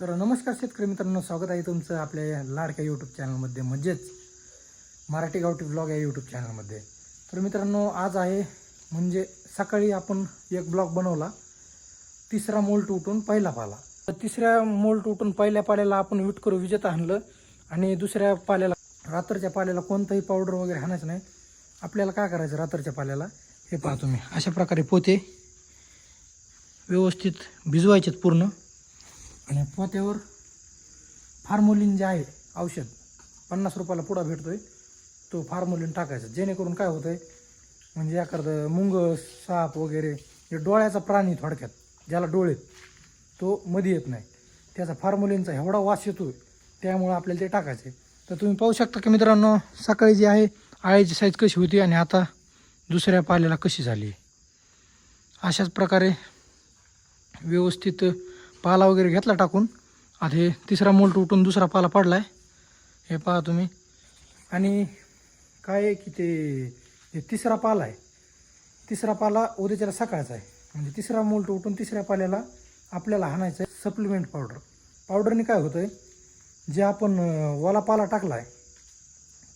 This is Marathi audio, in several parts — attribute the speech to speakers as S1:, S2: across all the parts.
S1: तर नमस्कार शेतकरी मित्रांनो स्वागत आहे तुमचं आपल्या या लाडक्या यूट्यूब चॅनलमध्ये म्हणजेच मराठी गावठी ब्लॉग या यूट्यूब चॅनलमध्ये तर मित्रांनो आज आहे म्हणजे सकाळी आपण एक ब्लॉग बनवला. तिसरा मोल्ट उठून पहिला पाला. तर तिसऱ्या मोल्ट उठून पहिल्या पाल्याला आपण विट विजेत विजेता आणलं आणि दुसऱ्या पाल्याला रात्रच्या पाल्याला कोणतंही पावडर वगैरे हाणायचं नाही. आपल्याला काय करायचं रात्रच्या पाल्याला? हे पाहतो तुम्ही. अशा प्रकारे पोते व्यवस्थित भिजवायचेत पूर्ण. आणि पोत्यावर फार्मोलिन जे आहे औषध पन्नास रुपयाला पुडा भेटतोय. तो फार्मोलिन टाकायचा. जेणेकरून काय होतंय म्हणजे एखादं मुंग साप वगैरे जे डोळ्याचा प्राणी थोडक्यात ज्याला डोळे तो मध्ये येत नाही. त्याचा फार्मोलिनचा एवढा वास येतो त्यामुळं आपल्याला ते टाकायचं आहे. तर तुम्ही पाहू शकता की मित्रांनो सकाळी जी आहे आळीची साईज कशी होती आणि आता दुसऱ्या पाल्याला कशी झाली? अशाच प्रकारे व्यवस्थित पाला वगैरे घेतला टाकून. आता हे तिसरा मोल्ट उठून दुसरा पाला पडला आहे हे पहा तुम्ही. आणि काय आहे की ते हे तिसरा पाला आहे. तिसरा पाला उद्याच्याला सकाळचा आहे. म्हणजे तिसरा मोल्ट उठून तिसऱ्या पाल्याला आपल्याला हाणायचं आहे सप्लिमेंट पावडर पावडरने काय होतं आहे जे आपण ओला पाला टाकला आहे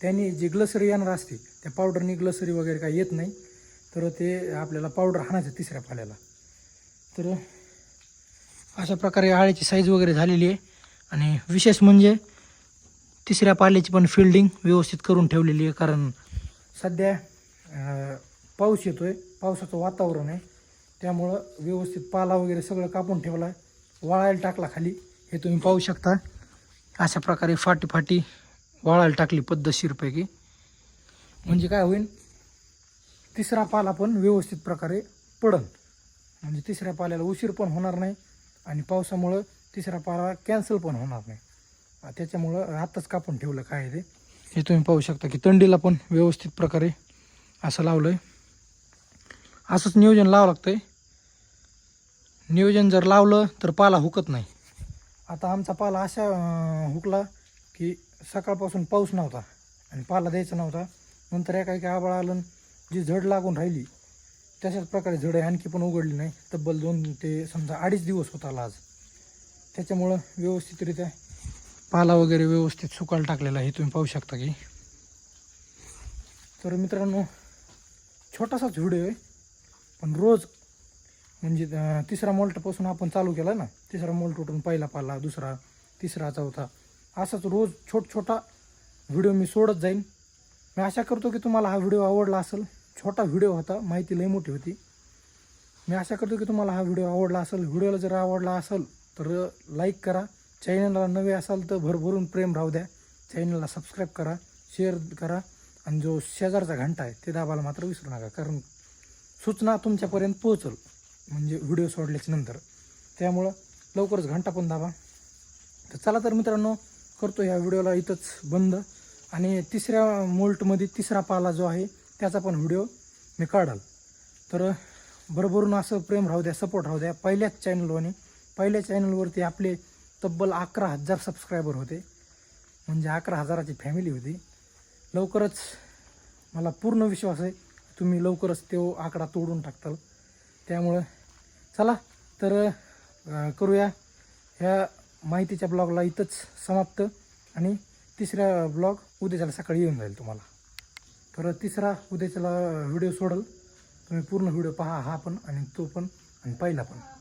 S1: त्यांनी जी ग्लसरी येणार असते त्या पावडरनी ग्लसरी वगैरे काही येत नाही. तर ते आपल्याला पावडर हाणायचं तिसऱ्या पाल्याला. तर अशा प्रकारे आळ्याची साईज वगैरे झालेली आहे. आणि विशेष म्हणजे तिसऱ्या पाल्याची पण फिल्डिंग व्यवस्थित करून ठेवलेली आहे. कारण सध्या पाऊस येतो आहे पावसाचं वातावरण आहे. त्यामुळं व्यवस्थित पाला वगैरे सगळं कापून ठेवला आहे वाळायला टाकला खाली. हे तुम्ही पाहू शकता. अशा प्रकारे फाटी फाटी वाळायला टाकली पद्धतशीरपैकी. म्हणजे काय होईल? तिसरा पाला पण व्यवस्थित प्रकारे पडन म्हणजे तिसऱ्या पाल्याला उशीर पण होणार नाही. आणि पावसामुळं तिसरा पारा कॅन्सल पण होणार नाही. त्याच्यामुळं आत्ताच कापून ठेवलं काय ते. हे तुम्ही पाहू शकता की तंडीला पण व्यवस्थित प्रकारे असं लावलं आहे असंच नियोजन लावं लागतं आहे नियोजन जर लावलं तर पाला हुकत नाही. आता आमचा पाला अशा हुकला की सकाळपासून पाऊस नव्हता आणि पाला द्यायचा नव्हता. नंतर एका एका आबाळ आलं जी झड लागून राहिली तशाच प्रकारे झड आणखी पण उघडली नाही. तब्बल दोन ते समजा अडीच दिवस होता आला आज. त्याच्यामुळं व्यवस्थितरित्या पाला वगैरे व्यवस्थित सुकायला टाकलेला आहे हे तुम्ही पाहू शकता की. तर मित्रांनो छोटासाच व्हिडिओ आहे. पण रोज म्हणजे तिसरा मोल्टपासून आपण चालू केला ना तिसरा मोल्ट उठून पहिला पाला दुसरा तिसरा चौथा असाच रोज छोट छोटा व्हिडिओ मी सोडत जाईन. मी आशा करतो की तुम्हाला हा व्हिडिओ आवडला असेल. छोटा व्हिडिओ होता माहिती लई मोठी होती. मी आशा करतो की तुम्हाला हा व्हिडिओ आवडला असेल. व्हिडिओला जर आवडला असेल तर लाईक करा. चॅनलला नवे असाल तर भरभरून प्रेम राहू द्या. चॅनलला सबस्क्राईब करा शेअर करा. आणि जो शेजारचा घंटा आहे ते दाबायला मात्र विसरू नका. कारण सूचना तुमच्यापर्यंत पोहोचल म्हणजे व्हिडिओ सोडल्याच्या नंतर. त्यामुळं लवकरच घंटा पण दाबा. तर चला तर मित्रांनो करतो ह्या व्हिडिओला इथंच बंद. आणि तिसऱ्या मोल्टमध्ये तिसरा पाला जो आहे त्याचा पण व्हिडिओ मी काढाल. तर भरभरून असं प्रेम राहू द्या सपोर्ट राहू द्या. पहिल्याच चॅनलवाने पहिल्या चॅनलवरती आपले तब्बल अकरा हजार सबस्क्रायबर होते. म्हणजे अकरा हजाराची फॅमिली होती. लवकरच मला पूर्ण विश्वास आहे तुम्ही लवकरच तो आकडा तोडून टाकताल. त्यामुळं चला तर करूया. ह्या माहितीच्या ब्लॉगला इथंच समाप्त. आणि तिसऱ्या ब्लॉग उद्याच्याला सकाळी येऊन जाईल तुम्हाला. तर तिसरा उद्याच्याला व्हिडिओ सोडल. तुम्ही पूर्ण व्हिडिओ पहा हा पण आणि तो पण आणि पहिला पण.